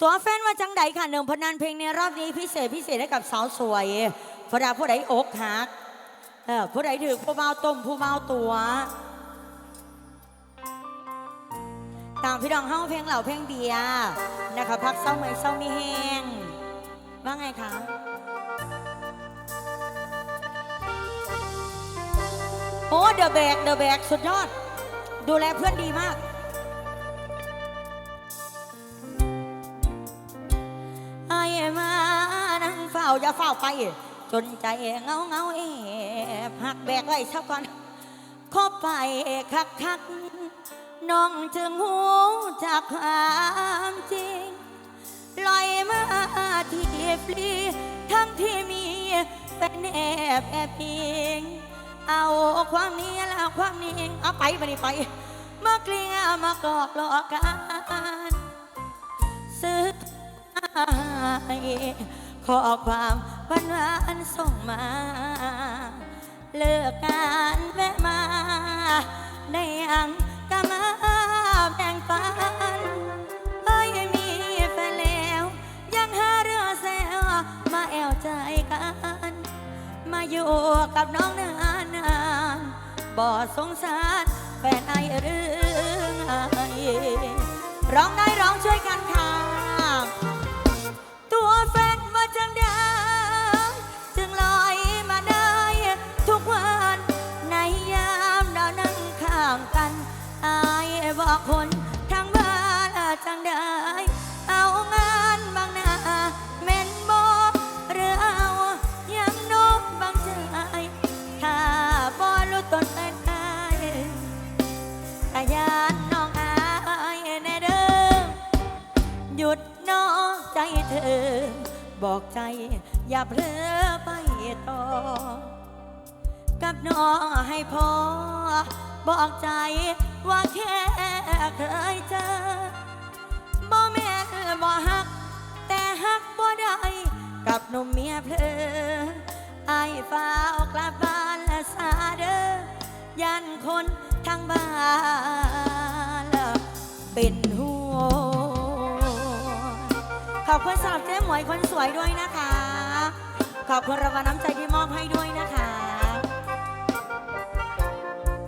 ตัวแฟนว่าจังใดค่ะหนึ่งพนันเพลงในรอบนี้พิเศษพิเศษให้กับสาวสวยพระดาผู้ใดอกหักเออผู้ใดถือผู้เมาต้มผู้เมาตัวตามพี่น้องเฮ้าเพลงเหล่าเพลงเบียนะคะพักเศร้าไหมเศร้ามีแห้งว่าไงคะโอ้เดอะแบกเดอะแบกสุดยอด ดูแลเพื่อนดีมาก อย่าเฝ้าไป จนใจเงาเงาเอบหักแบกไว้สักก่อนขอไปคักคักน้องจึงหูจากความจริงลอยมาที่ฟรีทั้งที่มีเป็นแอบแอบพิงเอาความนี้แล้วความนี้เอาไปไปไปมาเกลียมากอกหลอกกันซื้อ ขอความวานวานส่งมา เลิกงานแวะมา ได้ยังก็มาแบ่งปันเอ้ยมีแฟนแล้ว ยังหาเรื่องแซวมาแอวใจกัน มาอยู่กับน้องนานนานๆบ่สงสารแฟนไอหรือไงร้องได้ เธอ บอกใจอย่าเพลอไปต่อ กับน้องให้พอ บอกใจว่าแค่เคยเจอบ่แม่บ่ฮัก แต่ฮักบ่ได้ กับหนุ่มเมียเพลอไอ้ฟ้าออกลับบ้านและสาเด้อยันคนทางบ้านเป็น อบคุณสำหรับเจ๊หมวยคนสวยด้วยนะคะ ขอบคุณรางวัลน้ำใจที่มอบให้ด้วยนะคะ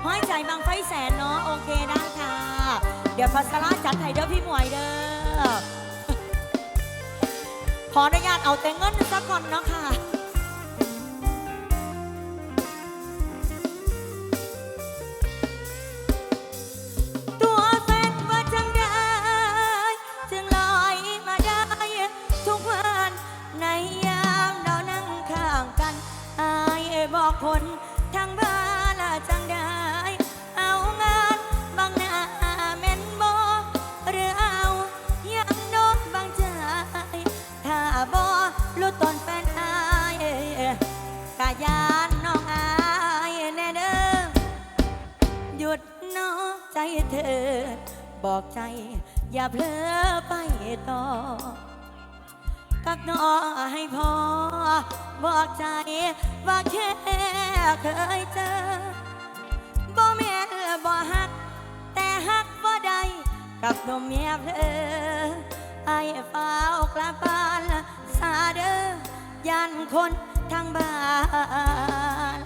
ห้อยใจบางไฟแสนเนาะโอเคได้ค่ะ เดี๋ยวพัสราจัดให้เด้อพี่หมวยเด้อขออนุญาตเอาแต่เงินสักก่อนเนาะค่ะ อกคนทางบ้านละจังได้เอางานบางหน้าแม่นบอหรือเอายังโน้บางใจถ้าบอรู้ตนแฟนอายกะยานน้องอายแน่เด้อหยุดน้อใจเธอบอกใจอย่าเพลอไปต่อ กับน้อให้พอ บอกใจว่าแค่เคยเจอบ่แม่นบ่ฮัก แต่ฮักบ่ได้กับนมเมียเพลอไอ้ฟ้ากกลับบ้านสาเด้อยันคนทางบ้าน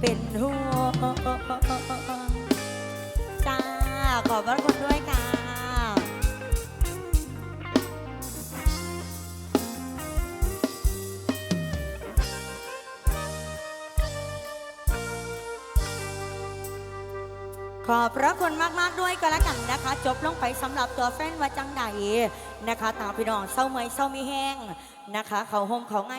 เป็นห่วงจ้าขอบพระคุณด้วย ขอบพระคุณมากๆด้วยก็แล้วกันนะคะ จบลงไปสำหรับตัวแฟนว่าจังใดนะคะตามพี่น้องเศร้าเมยเศร้ามีแห้งนะคะ เขาโฮมเขาง่าย